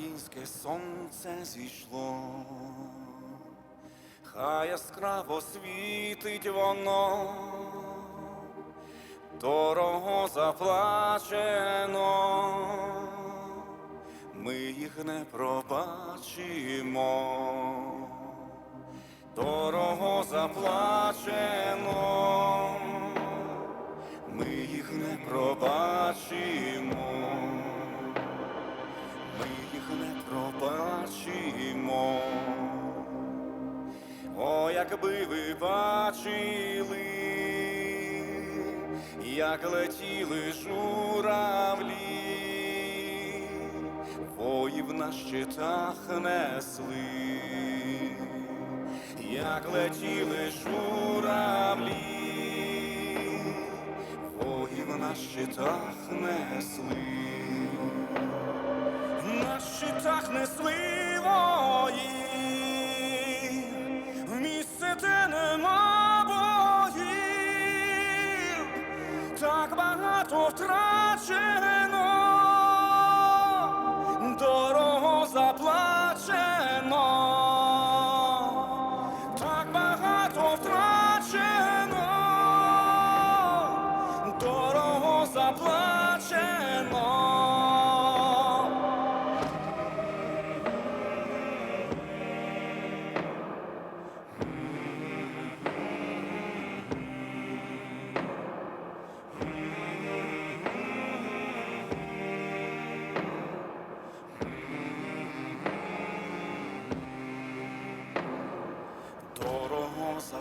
Українське сонце зійшло, хай яскраво світить воно дорого заплачено, ми їх не пробачимо, дорого заплачено, ми їх не пробачимо, ми їх не пробачимо. О, якби ви бачили, як летіли журавлі, воїв на щитах несли, як летіли журавлі, воїв на щитах несли, на щитах несли так багато втрачено,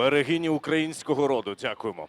Берегині українського роду. Дякуємо.